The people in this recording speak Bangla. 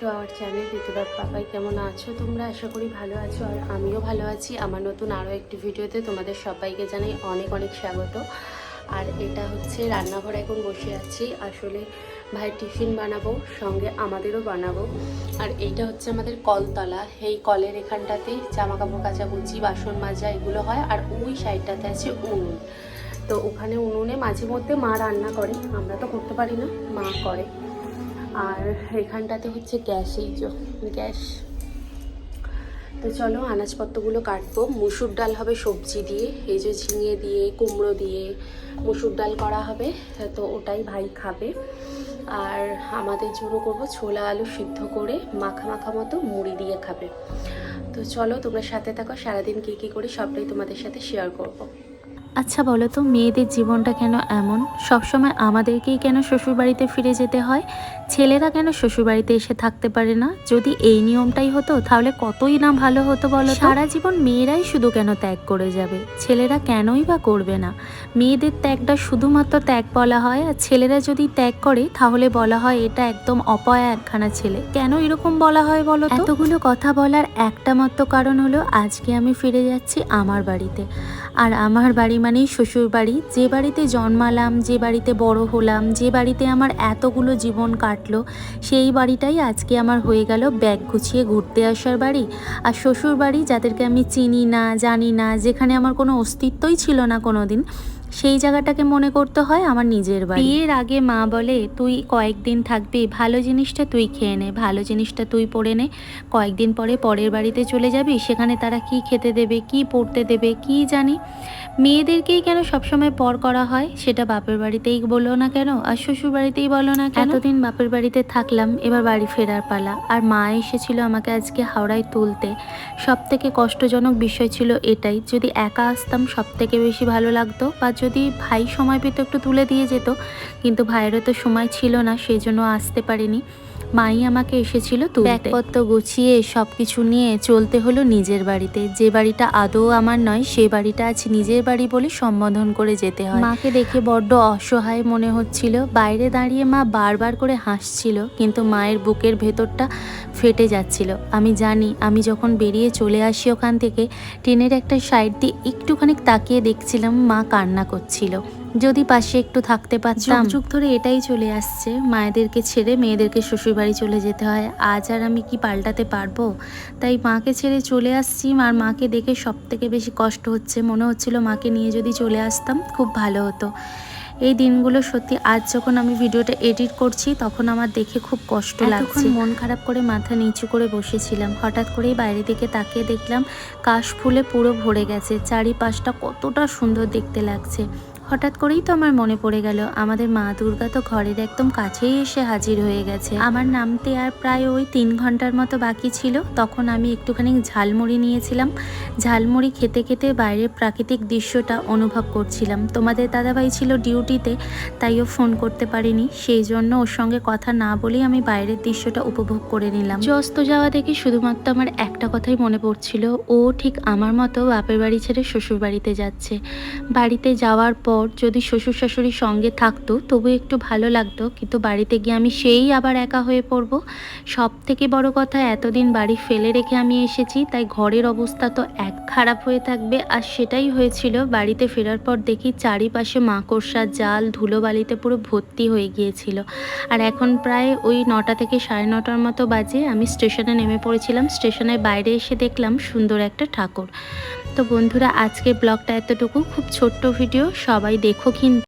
To our channel Papai. কেমন আছো তোমরা? আশা করি ভালো আছো আর আমিও ভালো আছি। আমার নতুন আরও একটি ভিডিওতে তোমাদের সবাইকে জানাই অনেক অনেক স্বাগত। আর এটা হচ্ছে রান্নাঘরে এখন বসে আছি। আসলে ভাই টিফিন বানাবো, সঙ্গে আমাদেরও বানাবো। আর এইটা হচ্ছে আমাদের কলতলা। এই কলের এখানটাতে জামা কাপড় কাচাকুচি, বাসন মাজা এগুলো হয়। আর ওই সাইডটাতে আছে উনুন। তো ওখানে উনুনে মাঝে মধ্যে মা রান্না করে, আমরা তো করতে পারি না, মা করে। আর এখানটাতে হচ্ছে গ্যাস, এই যে গ্যাস। তো চলো আনাজপত্রগুলো কাটবো। মুসুর ডাল হবে সবজি দিয়ে, এই যে ঝিঙে দিয়ে, কুমড়ো দিয়ে মুসুর ডাল করা হবে, তো ওটাই ভাই খাবে। আর আমাদের জন্য করব ছোলা আলু সিদ্ধ করে, মাখা মাখা মতো মুড়ি দিয়ে খাবে। তো চলো তোমরা সাথে থাকো, সারাদিন কী কী করি সবটাই তোমাদের সাথে শেয়ার করব। আচ্ছা বলো তো মেয়েদের জীবনটা কেন এমন? সবসময় আমাদেরকেই কেন শ্বশুরবাড়িতে ফিরে যেতে হয়? ছেলেরা কেন শ্বশুরবাড়িতে এসে থাকতে পারে না? যদি এই নিয়মটাই হতো তাহলে কতই না ভালো হতো বলো? সারা জীবন মেয়েরাই শুধু কেন ত্যাগ করে যাবে? ছেলেরা কেনই বা করবে না? মেয়েদের ত্যাগটা শুধুমাত্র ত্যাগ বলা হয় আর ছেলেরা যদি ত্যাগ করে তাহলে বলা হয় এটা একদম অপয়া একখানা ছেলে। কেন এরকম বলা হয় বলো এতগুলো কথা বলার একটা মাত্র কারণ হলো আজকে আমি ফিরে যাচ্ছি আমার বাড়িতে। আর আমার বাড়ি মানেই শ্বশুর বাড়ি। যে বাড়িতে জন্মালাম, যে বাড়িতে বড় হলাম, যে বাড়িতে আমার এতগুলো জীবন কাটলো, সেই বাড়িটাই আজকে আমার হয়ে গেল ব্যাগ গুছিয়ে ঘুরতে আসার বাড়ি। আর শ্বশুর বাড়ি, যাদেরকে আমি চিনি না, জানি না, যেখানে আমার কোনো অস্তিত্বই ছিল না কোনো দিন সেই জায়গাটাকে মনে করতে হয় আমার নিজের বাড়ি। বিয়ের আগে মা বলে তুই কয়েকদিন থাকবি ভালো জিনিসটা তুই খেয়ে নে ভালো জিনিসটা তুই পরে নে। কয়েকদিন পরে পরের বাড়িতে চলে যাবি সেখানে তারা কি খেতে দেবে কি পড়তে দেবে কি জানি। মেয়েদেরকেই কেন সবসময় পর করা হয় সেটা বাপের বাড়িতেই বলো না কেন আর শ্বশুর বাড়িতেই বলো না কেন? এতদিন বাপের বাড়িতে থাকলাম এবার বাড়ি ফেরার পালা। আর মা এসেছিল আমাকে আজকে হাওড়ায় তুলতে। সব থেকে কষ্টজনক বিষয় ছিল এটাই যদি একা আসতাম সব থেকে বেশি ভালো লাগতো বা যদি ভাই সময় পেত একটু তুলে দিয়ে যেত, কিন্তু ভাইয়েরও তো সময় ছিল না, সেই জন্য আসতে পারিনি। মাই আমাকে এসেছিল তুলতে। ব্যাগপত্র গুছিয়ে সব কিছু নিয়ে চলতে হলো নিজের বাড়িতে। যে বাড়িটা আদৌ আমার নয় সে বাড়িটা আজ নিজের বাড়ি বলে সম্বোধন করে যেতে হয়। মাকে দেখে বড্ড অসহায় মনে হচ্ছিল। বাইরে দাঁড়িয়ে মা বারবার করে হাসছিল কিন্তু মায়ের বুকের ভেতরটা ফেটে যাচ্ছিল। আমি জানি আমি যখন বেরিয়ে চলে আসি ওখান থেকে ট্রেনের একটা সাইড দিয়ে একটুখানি তাকিয়ে দেখছিলাম মা কান্না করছিল। যদি পাশে একটু থাকতে পারতাম। যুগ ধরে এটাই চলে আসছে। মায়েদেরকে ছেড়ে মেয়েদেরকে শ্বশুরবাড়ি চলে যেতে হয়। আজ আর আমি কি পাল্টাতে পারব? তাই মাকে ছেড়ে চলে আসছি আর মাকে দেখে সব থেকে বেশি কষ্ট হচ্ছে। মনে হচ্ছিল মাকে নিয়ে যদি চলে আসতাম খুব ভালো হতো। এই দিনগুলো সত্যি আজ যখন আমি ভিডিওটা এডিট করছি তখন আমার দেখে খুব কষ্ট লাগছে। মন খারাপ করে মাথা নিচু করে বসেছিলাম। হঠাৎ করেই বাইরে দিকে তাকিয়ে দেখলাম কাশ ফুলে পুরো ভরে গেছে। চারিপাশটা কতটা সুন্দর দেখতে লাগছে। হঠাৎ করেই তো আমার মনে পড়ে গেল, আমাদের মা দুর্গা তো ঘরের একদম কাছেই এসে হাজির হয়ে গেছে। আমার নামতে আর প্রায় ওই তিন ঘণ্টার মতো বাকি ছিল, তখন আমি একটুখানি ঝালমুড়ি নিয়েছিলাম। ঝালমুড়ি খেতে খেতে বাইরের প্রাকৃতিক দৃশ্যটা অনুভব করছিলাম। তোমাদের দাদাভাই ছিল ডিউটিতে তাইও ফোন করতে পারিনি। সেই জন্য ওর সঙ্গে কথা না বলেই আমি বাইরের দৃশ্যটা উপভোগ করে নিলাম। অস্ত যাওয়া দেখে শুধুমাত্র আমার একটা কথাই মনে পড়ছিল, ও ঠিক আমার মতো বাপের বাড়ি ছেড়ে শ্বশুর বাড়িতে যাচ্ছে। বাড়িতে যাওয়ার পর যদি শ্বশুর শাশুড়ির সঙ্গে থাকতো, তবু একটু ভালো লাগতো। কিন্তু বাড়িতে গিয়ে আমি সেই আবার একা হয়ে পড়ব। সব থেকে বড় কথা, এতদিন বাড়ি ফেলে রেখে আমি এসেছি, তাই ঘরের অবস্থা তো এক খারাপ হয়ে থাকবে। আর সেটাই হয়েছিল, বাড়িতে ফেরার পর দেখি চারিপাশে মাকড়সা জাল, ধুলোবালিতে পুরো ভর্তি হয়ে গিয়েছিল। আর এখন প্রায় ওই নটা থেকে সাড়ে নটার মতো বাজে, আমি স্টেশনে নেমে পড়েছিলাম। স্টেশনের বাইরে এসে দেখলাম সুন্দর একটা ঠাকুর। তো বন্ধুরা, আজকের ব্লগটা এতটুকু। খুব ছোট্ট ভিডিও সবাই দেখো কিন্তু